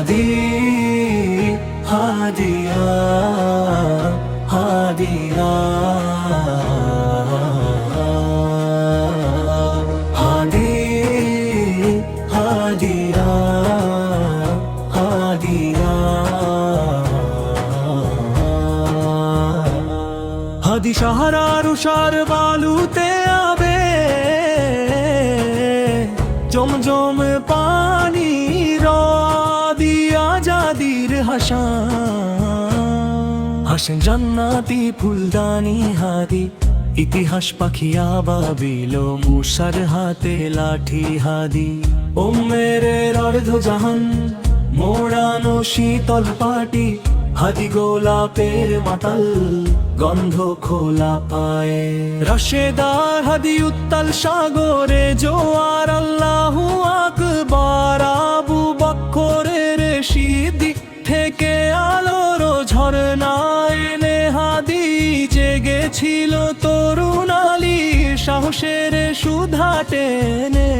হাদি হাদিয়া হাদিয়া। হাদি হাদিয়া হাদিয়া। হাদি সাহারার উষার বালুতে আবে জমজম পানি জাদির হাসেন জান্নাতি, ফুলদানি হাদি, ইতিহাস পাখিয়া বাবিল মুসার হাতে লাঠি হাদি। ও মেরে অর্ধ জাহান, মোড়ানো শীতল পাটি, হাদি গোলাপের মাতাল, গন্ধ খোলা পায়ে। রশেদার হাদি উত্তাল সাগরে জোয়ার জেগেছিল তরুণ আলী সাহসের সুধা টেনে।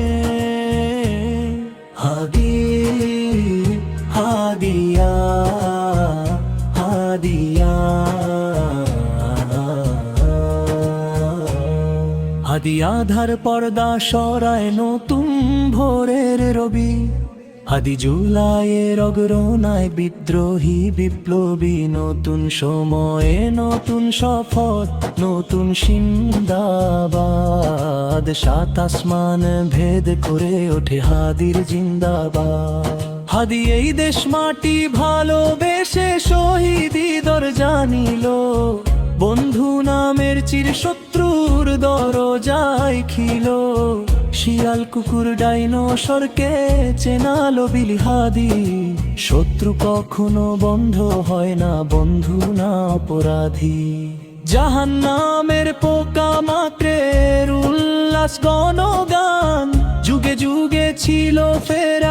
হাদি হাদিয়া হাদিয়া হাদিয়া। ধার পর্দা সরায় নতুন ভোরের রবি। হাদি জুলাইয়ের অগ্রনায় বিদ্রোহী বিপ্লবী, নতুন সময়ে নতুন সফর নতুন সিন্দাবাদ। সাত আসমান ভেদ করে ওঠে হাদির জিন্দাবাদ। হাদি এই দেশ মাটি ভালোবেসে শহীদি দর জানিল। বন্ধু নামের চির শত্রুর দরজায় খিল। শিয়াল কুকুর ডাইনোসরকে চেনালো বিলিহাদি শত্রু কখনো বন্ধ হয় না, বন্ধু না অপরাধী। জাহান নামের পোকা মাত্রের উল্লাস গণগান। যুগে যুগে ছিল ফেরাউন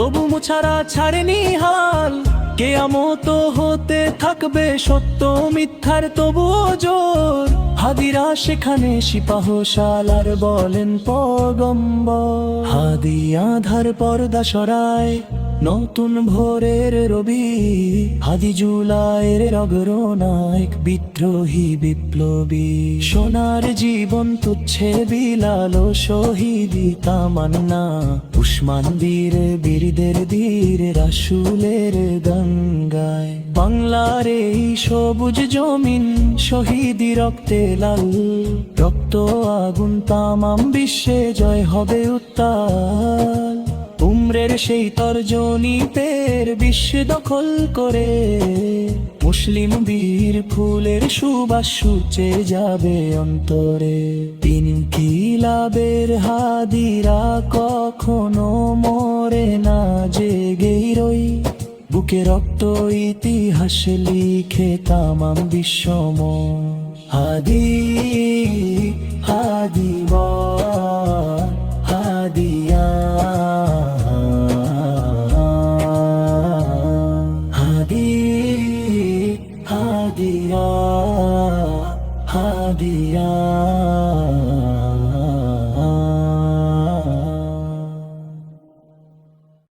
তবু মুছারা ছাড়েনি হাল। কেয়ামত হতে থাকবে সত্য মিথ্যার তবুও জোর। হাদিরা সেখানে সিপাহ সালার বলেন পগম্ব হাদি আধার পর্দা সরায়। নতুন ভোরের রবি হাদি জুলাইয়ের অগ্রনায়ক, বিদ্রোহী বিপ্লবী। সোনার জীবন তুচ্ছে বিলাল শহীদি তামান্না, উসমান বীর, বীরদের ধীর রাসুলের গঙ্গায়। বাংলার এই সবুজ জমিন, শহীদি রক্তে লাল। রক্ত আগুন তামাম বিশ্বে জয় হবে উত্তাল। উমরের সেই তর্জনী পের বিশ্ব দখল করে। মুসলিম বীর ফুলের সুবাস সূচে যাবে অন্তরে। তিন কিলাবের হাদিরা কখনো মরে না জেগেই রই। বুকে রক্ত ইতিহাস লিখে তামাম বিশ্বম হাদি হাদি Oh.